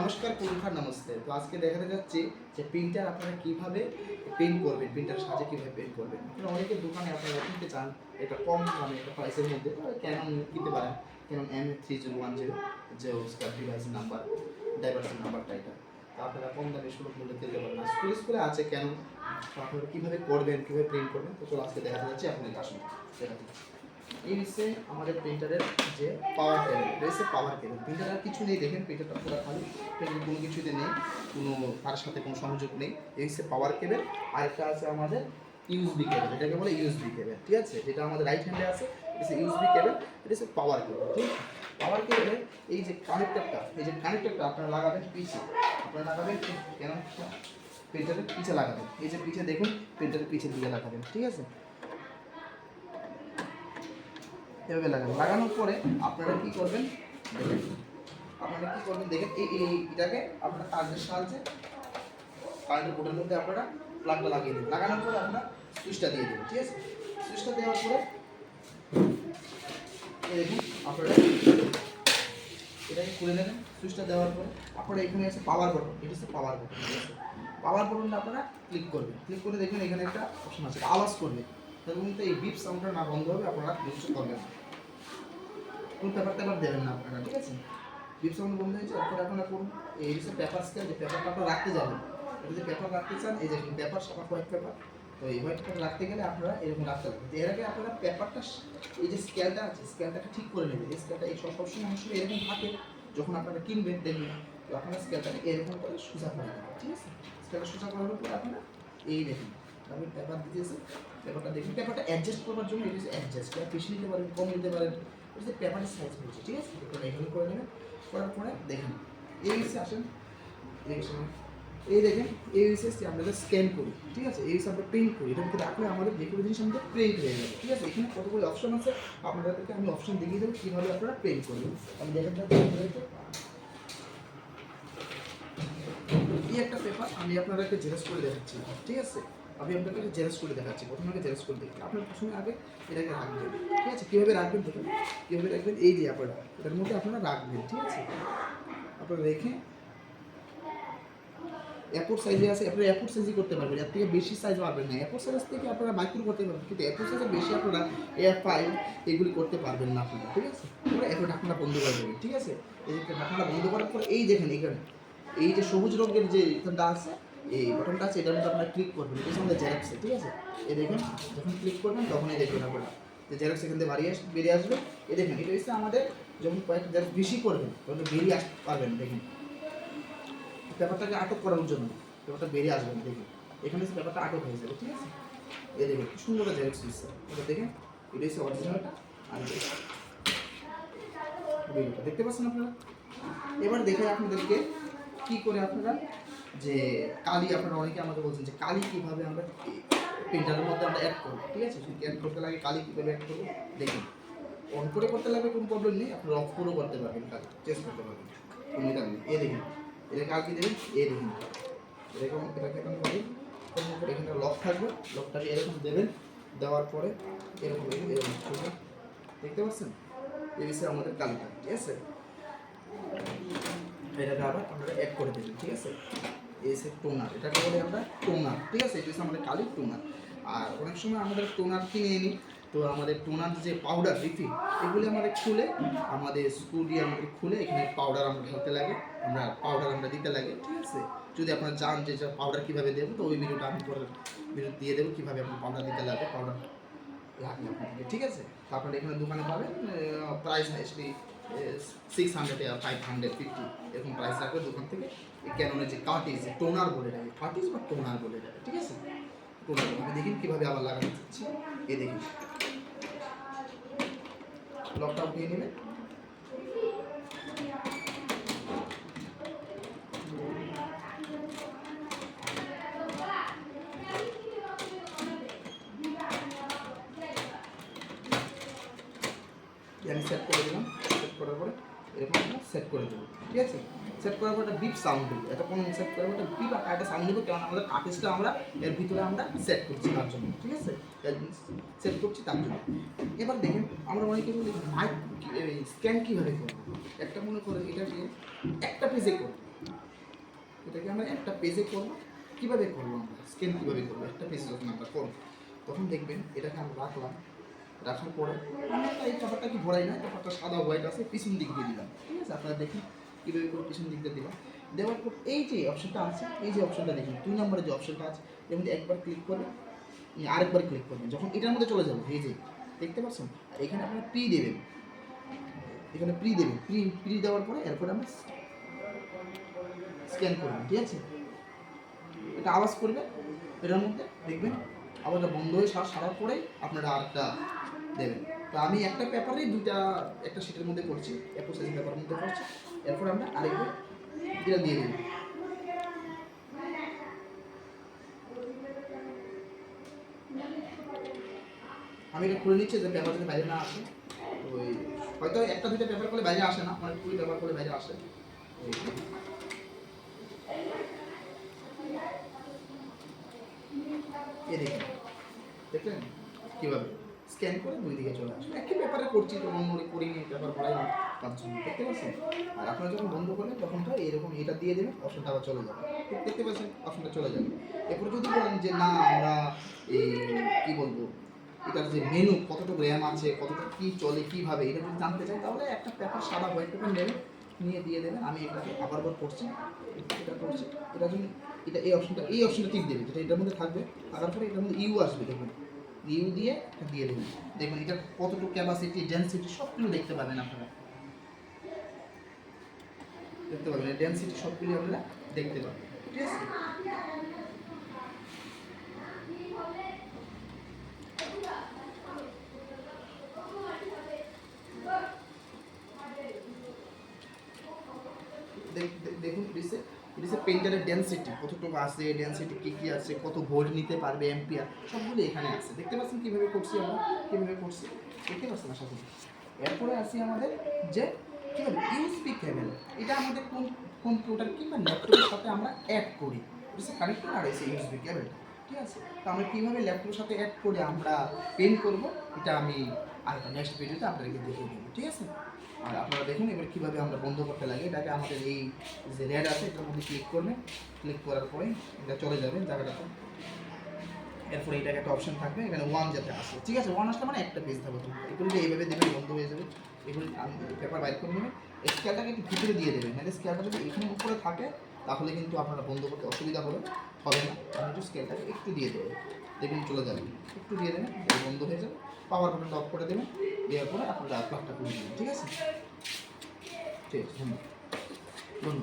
নমস্কার পরীক্ষা নমস্তে। তো আজকে দেখাতে যাচ্ছি যে প্রিন্টার আপনারা কীভাবে পেন্ট করবেন প্রিন্টার সাজে কীভাবে পেন্ট করবেন। আপনারা অনেকের দোকানে আপনারা কিনতে চান, এটা কম দামে একটা প্রাইসের মধ্যে কেন কিনতে পারেন। কেন M three zero one zero যে উসকার ডিভাইসের নাম্বার ড্রাইভার্সের নাম্বারটা এটা আপনারা কম দামে সুলভ মূল্যে দিতে পারেন না স্কুল স্কুলে আছে কেন আপনারা কীভাবে করবেন, কীভাবে প্রিন্ট করবেন, তো চলো আজকে দেখাতে যাচ্ছি, আপনাদের আসুন দেখাতে এই হচ্ছে আমাদের প্রিন্টারের যে পাওয়ার কেবল এটা পাওয়ার কেবল প্রিন্টার আর কিছু নেই, দেখেন প্রিন্টারটা পুরো খালি। প্রিন্টার কোনো কিছুতে নেই, কোনো তার সাথে কোনো সংযোগ নেই। এই হচ্ছে পাওয়ার কেবল আর একটা আছে আমাদের ইউএসবি কেবল এটাকে বলে ইউএসবি কেবল ঠিক আছে? যেটা আমাদের রাইট হ্যান্ডে আছে, এটা হচ্ছে ইউএসবি কেবল এটা হচ্ছে পাওয়ার কেবল ঠিক? আছে পাওয়ার কেবলের এই যে কানেক্টরটা এই যে কানেক্টরটা আপনারা লাগাবেন পিছে, আপনারা লাগাবেন কেন? প্রিন্টারের পিছে লাগাবেন। এই যে পিছে দেখুন প্রিন্টারের পিছের দিকে লাগাবেন, ঠিক আছে? এভাবে লাগাবেন। লাগানোর পরে আপনারা কি করবেন? আপনারা কি করবেন? দেখেন, এই এটাকে আপনারা কারেন্টের সাহায্যে কারেন্টের বোর্ডের মধ্যে আপনারা প্লাগটা লাগিয়ে দেবেন লাগানোর পরে আপনারা সুইচটা দিয়ে দেবেন ঠিক আছে? সুইচটা দেওয়ার পরে দেখুন, আপনারা এটাকে খুলে নেবেন সুইচটা দেওয়ার পরে আপনারা এখানে আছে পাওয়ার বটন এটা হচ্ছে পাওয়ার বটন ঠিক আছে? পাওয়ার বটনটা আপনারা ক্লিক করবেন। ক্লিক করে দেখবেন এখানে একটা অপশন আছে, আওয়াজ করবে। তার কিন্তু এই বিপ সাউন্ডটা না বন্ধ হবে, আপনারা ইউজ করবেন। কোন পেপার টেপার দেবেন না আপনারা, ঠিক আছে? বিপ সাউন্ড বন্ধ হয়েছে এরপর আপনারা কোন এই হচ্ছে পেপার স্কেল যে পেপারটা আপনারা রাখতে যাবেন, এটা যে পেপার রাখতে চান, এই যে পেপার সাপা হোয়াইট পেপার তো এই হোয়াইট পেপার রাখতে গেলে আপনারা এরকম রাখতে তো এর আগে আপনারা পেপারটা এই যে স্কেলটা আছে স্কেলটাকে ঠিক করে নেবেন। এই স্কেলটা এই সব সবসময় অংশ এরকম থাকে, যখন আপনারা কিনবেন, দেখবেন, তো আপনারা স্কেলটাকে এরকম করে সোজা করে নেবেন, ঠিক আছে? স্কেলটা সোজা করার পর আপনারা এই দেখুন, আমি পেপার দিতেছি পেপারটা দেখুন পেপারটা অ্যাডজাস্ট করবার জন্য, এটা অ্যাডজাস্ট বেশি নিতে পারেন, কম নিতে পারেন হচ্ছে পেপারের সাইজ বলছে ঠিক আছে এটা এখানে করে নেবেন করার পরে দেখেন এই হচ্ছে আসেন এই দেখেন এই হচ্ছে আমরা এটা স্ক্যান করি ঠিক আছে এই আমরা প্রিন্ট করি এটা রাখলে আমাদের যে কোনো জিনিস আমাদের প্রিন্ট হয়ে যাবে ঠিক আছে? এখানে কতগুলো অপশন আছে আপনাদেরকে আমি অপশন দেখিয়ে দেবো কীভাবে আপনারা প্রিন্ট করবেন আমি দেখেন এই একটা পেপার আমি আপনাদেরকে জেরক্স করে দেখাচ্ছি ঠিক আছে আমি আপনাকে জেরক্স করে দেখাচ্ছি, প্রথমে আগে জেরক্স করে দেখি। আপনার প্রথমে আগে এটাকে রাখবেন, ঠিক আছে? কীভাবে রাখবেন দেখুন কীভাবে রাখবেন? এই যে আপনারা, এটার মধ্যে আপনারা রাখবেন, ঠিক আছে? আপনারা রেখে এয়ারপোর্ট সাইজে আছে, আপনারা এয়ারপোর্ট সাইজই করতে পারবেন। এর থেকে বেশি সাইজ পারবেন না। এয়ারপোর্ট সাইজ থেকে আপনারা মাইক্রো করতে পারবেন, কিন্তু এয়ারপোর্ট সাইজে বেশি আপনারা এয়ার ফাইভ এগুলি করতে পারবেন না আপনারা, ঠিক আছে? আপনারা এখন ঢাকনাটা বন্ধ করে দেবেন, ঠিক আছে? এই যে ঢাকনাটা বন্ধ করার পর এই দেখেন এখানে, এই যে সবুজ রঙের যে বাটনটা আছে এই বাটনটা আছে এটার মধ্যে আপনারা ক্লিক করবেন। এটা সঙ্গে জেরক্সে ঠিক আছে? এই দেখুন, যখন ক্লিক করবেন, তখনই দেখবেন আপনারা। যে জেরক্স এখান থেকে বাড়িয়ে আস, বেরিয়ে আসবে। এই দেখুন, এটা হচ্ছে আমাদের যখন কয়েকটা জেরক্স বেশি করবেন তখন বেরিয়ে আসতে পারবেন, দেখুন। পেপারটাকে আটক করার জন্য পেপারটা বেরিয়ে আসবেন দেখুন। এখানে পেপারটা আটক হয়ে যাবে, ঠিক আছে? এই দেখুন সুন্দর জেরক্স দিচ্ছে। এটা দেখেন, এটা হচ্ছে অরিজিনালটা আর দেখতে পাচ্ছেন আপনারা? এবার দেখে আপনাদেরকে কি করে আপনারা যে কালি, আপনারা অনেকে আমাকে বলছেন যে কালি কীভাবে আমরা প্রিন্টারের মধ্যে আমরা অ্যাড করব, ঠিক আছে? যদি অ্যাড করতে লাগে কালি কীভাবে অ্যাড করব, দেখুন। অন করে করতে লাগবে কোনো প্রবলেম নেই, আপনারা অফ করেও করতে পারবেন কালি চেষ্টা করতে পারবেন। কোনো এটা নেই। এ দেখুন, এটা কাল কি দেবেন এ দেখুন। এরকম এটাকে করে এখানে লক থাকবে লকটাকে এরকম দেবেন, দেওয়ার পরে এরকম এরকম। দেখতে পাচ্ছেন? এই বিষয়ে আমাদের কালিটা, ঠিক আছে? এটাকে আবার আপনারা অ্যাড করে দেবেন ঠিক আছে? এই সে টোনার এটাকে বলে আমরা টোনার ঠিক আছে? এটা হচ্ছে আমাদের কালির টোনার আর অনেক সময় আমাদের টোনার কিনে নিই তো আমাদের টোনার যে পাউডার রিফিল এগুলি আমাদের খুলে, আমাদের স্ক্রু দিয়ে আমাদের খুলে, এখানে পাউডার আমরা ঢালতে লাগে, আমরা পাউডার আমরা দিতে লাগে, ঠিক আছে? যদি আপনারা জান যে পাউডার কীভাবে দেবো, তো ওই ভিডিওটা আমি পরে ভিডিও দিয়ে দেবো, কীভাবে আপনার পাউডার দিতে লাগে পাউডার লাগবে আপনাদেরকে, ঠিক আছে? তো আপনারা এখানে দোকানে পাবেন প্রাইস আসলে six hundred five hundred fifty এরকম প্রাইস রাখবে দোকান থেকে। ক্যাননের যে কাটিস টোনার বলে রাখে কাটিস বা টোনার বলে রাখে ঠিক আছে? টোনার আমি দেখি কীভাবে আবার লাগানো যাচ্ছে। এ দেখি। লকটা উঠিয়ে নেবে। সেট করে দিলাম সেট করার পরে এরকম আমরা সেট করে দেবো, ঠিক আছে? সেট করার পর একটা বিপ সাউন্ড দেবো। কোনো সেট করার পর একটা বিপ আর একটা সাউন্ড দেবো কারণ আমাদের কার্টেজটা আমরা, এর ভিতরে আমরা সেট করছি তার জন্য, ঠিক আছে? সেট করছি তার জন্য। এবার দেখেন, আমরা অনেকে বলি মাইক স্ক্যান কীভাবে করব? একটা মনে করেন এটাকে একটা পেজে করব। এটাকে আমরা একটা পেজে করব। কীভাবে করব আমরা? স্ক্যান কীভাবে করব? একটা পেজে যখন আমরা করব, তখন দেখবেন এটাকে আমরা রাখলাম রাখার পরে আমি একটা এই কাপড়টা কি ভরাই না কাপড়টা সাদা হোয়াইট আছে পিছন দিক দিয়ে দিলাম। ঠিক আছে? আপনারা দেখুন কীভাবে করে পিছন দিক দিয়ে দিলাম। দেওয়ার পর এই যে অপশনটা আছে এই যে অপশনটা দেখুন দুই নম্বরে যে অপশনটা আছে এর মধ্যে একবার ক্লিক উম, আরেকবার ক্লিক করবেন। যখন এটার মধ্যে চলে যাবে এই যে দেখতে পাচ্ছেন? আর এখানে আপনারা প্রি দেবেন। এখানে প্রি দেবেন। প্রি প্রি দেওয়ার পরে এরপরে আমরা স্ক্যান করবেন ঠিক আছে? এটা আওয়াজ করবে এটার মধ্যে দেখবেন আওয়াজটা বন্ধ হয়ে সার সারার পরে আপনারা আরেকটা দেবেন। তো আমি একটা পেপারে দুইটা, একটা সিটের মধ্যে করছি একুশ সাইজ পেপারের মধ্যে করছি, এরপর আমরা আরেকবার এটা দিয়ে দেবো। আমি এটা খুলে নিচ্ছি যে পেপার যদি বাইরে না আসে ওই হয়তো একটা দুইটা পেপার করলে বাইরে আসে না, অনেক কুড়ি পেপার করলে বাইরে আসে। এ দেখলেন? কীভাবে? স্ক্যান করে দুই দিকে চলে আসবে। একই ব্যাপারে করছি তো অন্য করিনি ব্যাপার করাই না তার জন্য, দেখতে পাচ্ছেন? আর আপনারা যখন বন্ধ করবেন তখন তো এরকম এটা দিয়ে দেবেন অপশনটা আবার চলে যাবে। দেখতে পাচ্ছেন অপশনটা চলে যাবে। এরপরে যদি বলেন যে, না, আমরা এই, কী বলব, এটার যে মেনু কতটুকু র্যাম আছে কতটুকু কী চলে, কীভাবে, এটা যদি জানতে চাই, তাহলে একটা পেপার সাদা হোয়াইট পেপার নেবেন, নিয়ে দিয়ে দেবেন। আমি এটাকে আবার বার করছি, এটা করছি। এটা যদি এটা এই অপশনটা এই অপশনটা টিপ দেবে, যেটা এটার মধ্যে থাকবে, থাকার পরে এটার মধ্যে ইউ আসবে দেখুন ইউ দিয়ে এটা দিয়ে দেবেন দেখবেন এটা কতটুকু ক্যাপাসিটি ডেন্সিটি সবগুলো দেখতে পাবেন আপনারা। দেখতে পাবেন ডেন্সিটি সবগুলো আপনারা দেখতে পাবেন। ঠিক আছে? দেখুন প্লিজে প্লিজে পেন্টারের ডেন্সিটি কতটুকু আছে ডেন্সিটি কী কী আছে, কত ভোল্ট নিতে পারবে এম্পিয়ার সবগুলো এখানে আছে। দেখতে পাচ্ছেন কীভাবে করছি আমরা? কীভাবে করছি? দেখতে পাচ্ছেন আশা করি। এরপরে আসি আমাদের যে কী বলে ইউএসবি কেবল এটা আমাদের কোন কম্পিউটার কিংবা ল্যাপটপের সাথে আমরা অ্যাড করি। কানেক্ট করা রয়েছে ইউএসবি কেবলটা ঠিক আছে? তো আমরা কীভাবে ল্যাপটপের সাথে অ্যাড করে আমরা পেন করব, এটা আমি আর নেক্সট ভিডিওতে আপনাদেরকে দেখিয়ে দেবো, ঠিক আছে? আর আপনারা দেখুন এবার কীভাবে আমরা বন্ধ করতে লাগে। এটাকে আমাদের এই যে রেড আছে, এটার মধ্যে ক্লিক করবেন ক্লিক করার পরে এটা চলে যাবে জায়গাটাতে এরপরে এটাকে একটা অপশন থাকবে, এখানে ওয়ান যাতে আসে। ঠিক আছে ওয়ান আসলে মানে একটা পেজ থাকবে। এগুলো যে এইভাবে দেবেন, বন্ধ হয়ে যাবে। এগুলো পেপার বাইর করে নেবেন স্কেলটাকে একটু ভিতরে দিয়ে দেবেন। মানে স্কেলটা যদি এখানে উপরে থাকে, তাহলে কিন্তু আপনারা বন্ধ করতে অসুবিধা হবে হবে না। আপনি একটু স্কেলটাকে একটু দিয়ে দেবেন দেখুন চলে যাবে। একটু দিয়ে দেবেন, বন্ধ হয়ে যাবে। পাওয়ার বাটনটা অফ করে দেবেন। দেওয়ার পরে আপনারা প্লাগটা করে ঠিক আছে? ঠিক আছে ধন্যবাদ।